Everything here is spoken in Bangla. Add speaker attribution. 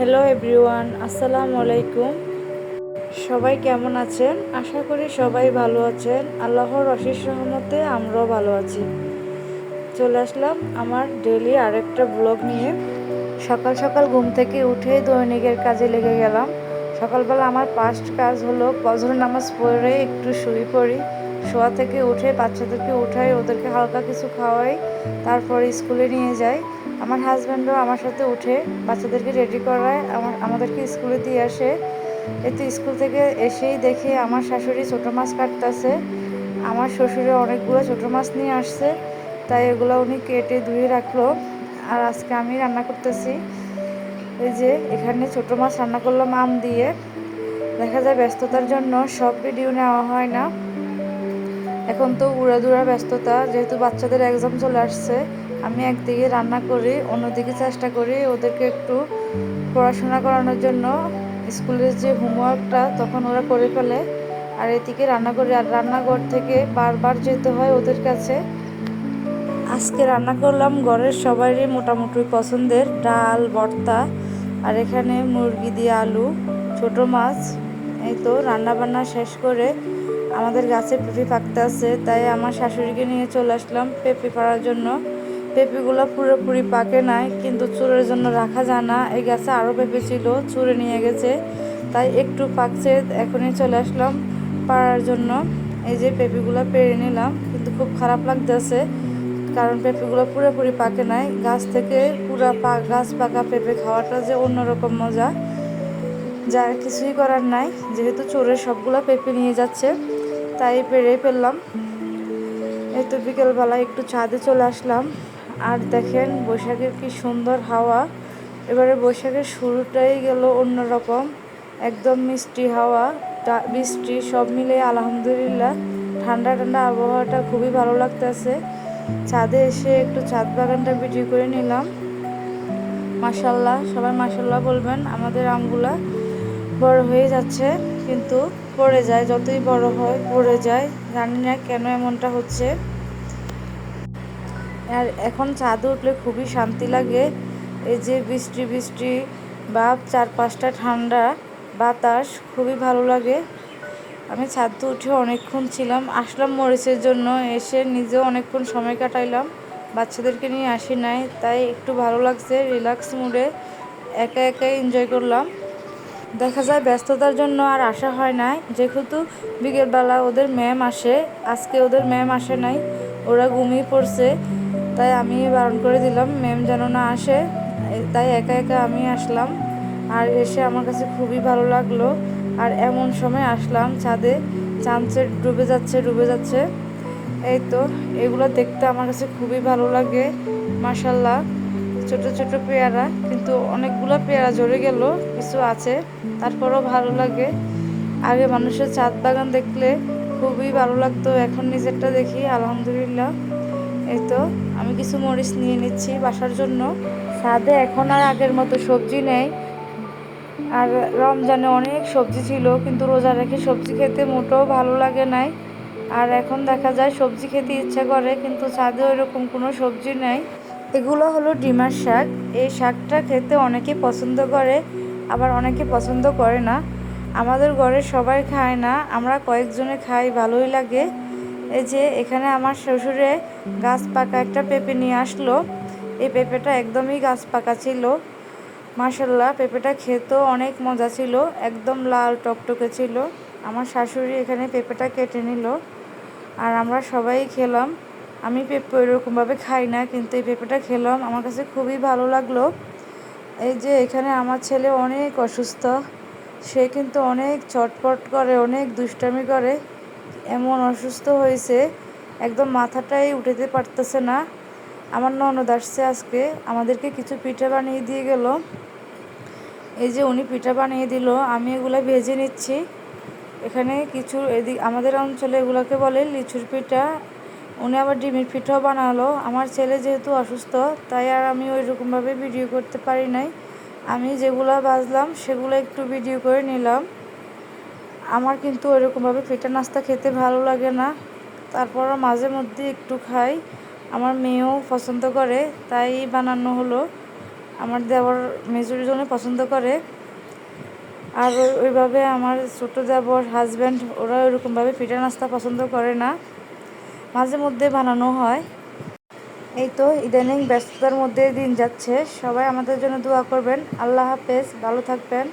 Speaker 1: হ্যালো এভরিওয়ান আসসালামু আলাইকুম সবাই কেমন আছেন? আশা করি সবাই ভালো আছেন। আল্লাহর অশেষ রহমতে আমরাও ভালো আছি। চলে আসলাম আমার ডেলি আরেকটা ব্লগ নিয়ে। সকাল সকাল ঘুম থেকে উঠে দৈনিকের কাজে লেগে গেলাম। সকালবেলা আমার ফার্স্ট কাজ হলো ফজর নামাজ পড়ে একটু শুয়ে পড়ি। শোয়া থেকে উঠে বাচ্চাদেরকে উঠাই, ওদেরকে হালকা কিছু খাওয়াই, তারপরে স্কুলে নিয়ে যাই। আমার হাজব্যান্ডও আমার সাথে উঠে বাচ্চাদেরকে রেডি করায়, আমার, আমাদেরকে স্কুলে দিয়ে আসে। এতে স্কুল থেকে এসেই দেখে আমার শাশুড়ি ছোটো মাছ কাটতেছে। আমার শ্বশুরে অনেকগুলো ছোটো মাছ নিয়ে আসছে, তাই এগুলো উনি কেটে ধুয়ে রাখল। আর আজকে আমি রান্না করতেছি। এই যে, এখানে ছোটো মাছ রান্না করলাম আম দিয়ে। দেখা যায় ব্যস্ততার জন্য সব ভিডিও নেওয়া হয় না। এখন তো উড়াদুরা ব্যস্ততা, যেহেতু বাচ্চাদের এক্সাম চলে আসছে। আমি একদিকে রান্না করি, অন্যদিকে চেষ্টা করি ওদেরকে একটু পড়াশোনা করানোর জন্য। স্কুলের যে হোমওয়ার্কটা তখন ওরা করে ফেলে। আর এদিকে রান্না করি, আর রান্নাঘর থেকে বারবার যেতে হয় ওদের কাছে। আজকে রান্না করলাম ঘরের সবারই মোটামুটি পছন্দের ডাল, ভর্তা, আর এখানে মুরগি দিয়ে আলু, ছোট মাছ। এই তো রান্না বান্না শেষ করে আমাদের গাছে পেঁপে পাকতে আছে, তাই আমার শাশুড়িকে নিয়ে চলে আসলাম পেঁপে পাড়ার জন্য। পেঁপেগুলো পুরোপুরি পাকে নাই, কিন্তু চুরের জন্য রাখা যায় না। এই গাছে আরও পেঁপে ছিল, চুরে নিয়ে গেছে, তাই একটু পাকছে। এখনই চলে আসলাম পাড়ার জন্য। এই যে পেঁপেগুলো পেরে নিলাম, কিন্তু খুব খারাপ লাগতেছে, কারণ পেঁপেগুলো পুরোপুরি পাকে নাই। গাছ থেকে পুরা পা, গাছ পাকা পেঁপে খাওয়াটা যে অন্যরকম মজা, যার কিছুই করার নাই। যেহেতু চোরের সবগুলো পেঁপে নিয়ে যাচ্ছে, তাই পেরে ফেললাম। এই তো বিকেলবেলা একটু ছাদে চলে আসলাম। আর দেখেন বৈশাখের কি সুন্দর হাওয়া। এবারে বৈশাখের শুরুটাই গেল অন্যরকম, একদম মিষ্টি হাওয়া বৃষ্টি সব মিলে আলহামদুলিল্লাহ। ঠান্ডা ঠান্ডা আবহাওয়াটা খুবই ভালো লাগতেছে। ছাদে এসে একটু ছাদ বাগানটা ভিডিও করে নিলাম। মাসাল্লাহ সবাই মাসাল্লাহ বলবেন, আমাদের আমগুলা বড় হয়ে যাচ্ছে, কিন্তু পড়ে যায়, যতই বড় হয়, পড়ে যায়। জানি না কেন এমনটা হচ্ছে। আর এখন ছাদে উঠলে খুবই শান্তি লাগে। এই যে বৃষ্টি বৃষ্টি বা চারপাশটা ঠান্ডা, বাতাস, খুবই ভালো লাগে। আমি ছাদে উঠে অনেকক্ষণ ছিলাম, আসলাম মরিচের জন্য, এসে নিজেও অনেকক্ষণ সময় কাটাইলাম। বাচ্চাদেরকে নিয়ে আসি নাই, তাই একটু ভালো লাগছে রিল্যাক্স মুডে একা একাই এনজয় করলাম। দেখা যায় ব্যস্ততার জন্য আর আসা হয় নাই, যেহেতু বিকেলবেলা ওদের ম্যাম আসে, আজকে ওদের ম্যাম আসে নাই, ওরা ঘুমিয়ে পড়ছে। তাই আমি বারণ করে দিলাম ম্যাম যেন না আসে। তাই একা একা আমি আসলাম। আর এসে আমার কাছে খুবই ভালো লাগল। আর এমন সময় আসলাম ছাদে চাঁদছে ডুবে যাচ্ছে ডুবে যাচ্ছে। এই তো, এগুলো দেখতে আমার কাছে খুবই ভালো লাগে মাসাল্লাহ ছোট ছোট পেয়ারা, কিন্তু অনেকগুলো পেয়ারা ঝরে গেল, কিছু আছে, তারপরও ভালো লাগে। আগে মানুষের ছাদ বাগান দেখলে খুবই ভালো লাগতো, এখন নিজেরটা দেখি, আলহামদুলিল্লাহ। এই তো, আমি কিছু মরিচ নিয়ে নিচ্ছি বাসার জন্য। ছাদে এখন আর আগের মতো সবজি নেই। আর রমজানে অনেক সবজি ছিল, কিন্তু রোজা রেখে সবজি খেতে মোটেও ভালো লাগে নাই। আর এখন দেখা যায় সবজি খেতে ইচ্ছা করে, কিন্তু ছাদে ওইরকম কোনো সবজি নেই। এগুলো হলো ডিমার শাক। এই শাকটা খেতে অনেকে পছন্দ করে, আবার অনেকে পছন্দ করে না। আমাদের ঘরে সবাই খায় না, আমরা কয়েকজনে খাই, ভালোই লাগে। এই যে এখানে আমার শ্বশুরে গাছ পাকা একটা পেঁপে নিয়ে আসলো। এই পেঁপেটা একদমই গাছ পাকা ছিল। মাসাল্লাহ পেঁপেটা খেতেও অনেক মজা ছিল, একদম লাল টকটকে ছিল। আমার শাশুড়ি এখানে পেঁপেটা কেটে নিল আর আমরা সবাই খেলাম। আমি পেঁপে ওইরকমভাবে খাই না, কিন্তু এই পেঁপেটা খেলাম। আমার কাছে খুবই ভালো লাগল। এই যে এখানে আমার ছেলে অনেক অসুস্থ, সে কিন্তু অনেক চটপট করে, অনেক দুষ্টামি করে। এমন অসুস্থ হয়েছে, একদম মাথাটাই উঠাতে পারতেছে না। আমার ননদ আসছে আজকে, আমাদেরকে কিছু পিঠা বানিয়ে দিয়ে গেল। এই যে উনি পিঠা বানিয়ে দিল, আমি এগুলো ভেজে নিচ্ছি। এখানে কিছু এদিক, আমাদের অঞ্চলে এগুলোকে বলে লিচুর পিঠা। উনি আবার ডিমের পিঠাও বানালো। আমার ছেলে যেহেতু অসুস্থ, তাই আর আমি ওই রকমভাবে ভিডিও করতে পারি নাই। আমি যেগুলো বাজলাম সেগুলো একটু ভিডিও করে নিলাম। আমার কিন্তু ওইরকমভাবে পিঠা নাস্তা খেতে ভালো লাগে না। তারপরও মাঝে মধ্যে একটু খাই। আমার মেয়েও পছন্দ করে, তাই বানানো হলো। আমার দেবর মেজুর জন্য পছন্দ করে। আর ওইভাবে আমার ছোটো দেবর হাজব্যান্ড ওরা ওরকমভাবে পিঠা নাস্তা পছন্দ করে না। মাঝে মধ্যে বানানো হয়। এই তো ইদানিং ব্যস্ততার মধ্যে দিন যাচ্ছে। সবাই আমাদের জন্য দোয়া করবেন। আল্লাহ হাফেজ। ভালো থাকবেন।